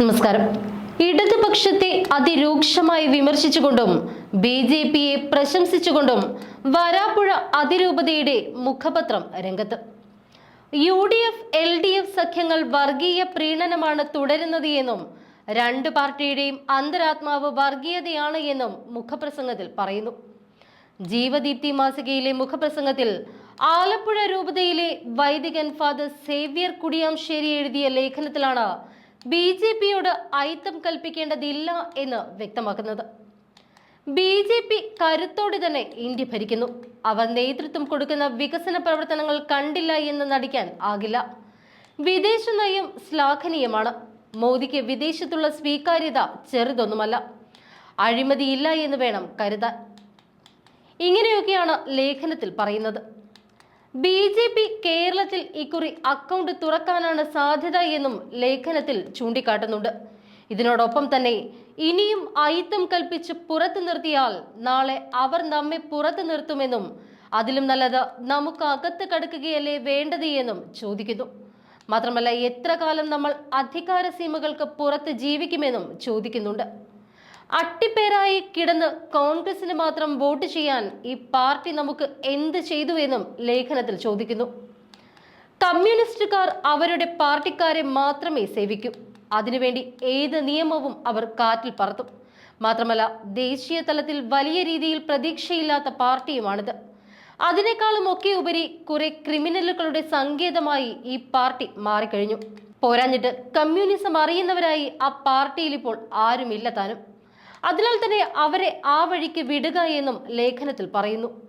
നമസ്കാരം. ഇടതുപക്ഷത്തെ അതിരൂക്ഷമായി വിമർശിച്ചുകൊണ്ടും B J പിയെ പ്രശംസിച്ചുകൊണ്ടും വരാപ്പുഴ അതിരൂപതയുടെ മുഖപത്രം രംഗത്ത്. U D F L D F സഖ്യങ്ങൾ വർഗീയ പ്രീണനമാണ് തുടരുന്നത് എന്നും രണ്ട് പാർട്ടിയുടെയും അന്തരാത്മാവ് വർഗീയതയാണ് എന്നും മുഖപ്രസംഗത്തിൽ പറയുന്നു. ജീവദീപ്തി മാസികയിലെ മുഖപ്രസംഗത്തിൽ ആലപ്പുഴ രൂപതയിലെ വൈദികൻ ഫാദർ സേവ്യർ കുടിയാംശേരി എഴുതിയ ലേഖനത്തിലാണ് ബി ജെ പിയോട് അയിത്തം കൽപ്പിക്കേണ്ടതില്ല എന്ന് വ്യക്തമാക്കുന്നത്. ബി ജെ പി കരുത്തോടെ തന്നെ ഇന്ത്യ ഭരിക്കുന്നു. അവർ നേതൃത്വം കൊടുക്കുന്ന വികസന പ്രവർത്തനങ്ങൾ കണ്ടില്ല എന്ന് നടിക്കാൻ ആകില്ല. വിദേശ നയം ശ്ലാഘനീയമാണ്. മോദിക്ക് വിദേശത്തുള്ള സ്വീകാര്യത ചെറുതൊന്നുമല്ല. അഴിമതിയില്ല എന്ന് വേണം കരുതാൻ. ഇങ്ങനെയൊക്കെയാണ് ലേഖനത്തിൽ പറയുന്നത്. ബി ജെ പി കേരളത്തിൽ ഇക്കുറി അക്കൗണ്ട് തുറക്കാനാണ് സാധ്യത എന്നും ലേഖനത്തിൽ ചൂണ്ടിക്കാട്ടുന്നുണ്ട്. ഇതിനോടൊപ്പം തന്നെ ഇനിയും അയിത്തം കൽപ്പിച്ച് പുറത്തു നിർത്തിയാൽ നാളെ അവർ നമ്മെ പുറത്തു നിർത്തുമെന്നും അതിലും നല്ലത് നമുക്ക് അകത്ത് കടക്കുകയല്ലേ വേണ്ടത് എന്നും ചോദിക്കുന്നു. മാത്രമല്ല എത്ര കാലം നമ്മൾ അധികാര സീമകൾക്ക് പുറത്ത് ജീവിക്കുമെന്നും ചോദിക്കുന്നുണ്ട്. അട്ടിപ്പേരായി കിടന്ന് കോൺഗ്രസിന് മാത്രം വോട്ട് ചെയ്യാൻ ഈ പാർട്ടി നമുക്ക് എന്ത് ചെയ്തു എന്നും ലേഖനത്തിൽ ചോദിക്കുന്നു. കമ്മ്യൂണിസ്റ്റുകാർ അവരുടെ പാർട്ടിക്കാരെ മാത്രമേ സേവിക്കൂ. അതിനുവേണ്ടി ഏത് നിയമവും അവർ കാറ്റിൽ പറത്തും. മാത്രമല്ല ദേശീയ തലത്തിൽ വലിയ രീതിയിൽ പ്രതീക്ഷയില്ലാത്ത പാർട്ടിയുമാണിത്. അതിനേക്കാളും ഒക്കെ ഉപരി കുറെ ക്രിമിനലുകളുടെ സങ്കേതമായി ഈ പാർട്ടി മാറിക്കഴിഞ്ഞു. പോരാഞ്ഞിട്ട് കമ്മ്യൂണിസം അറിയുന്നവരായി ആ പാർട്ടിയിൽ ഇപ്പോൾ ആരുമില്ല താനും. അതിനാൽ തന്നെ അവരെ ആ വഴിക്ക് വിടുക എന്നും ലേഖനത്തിൽ പറയുന്നു.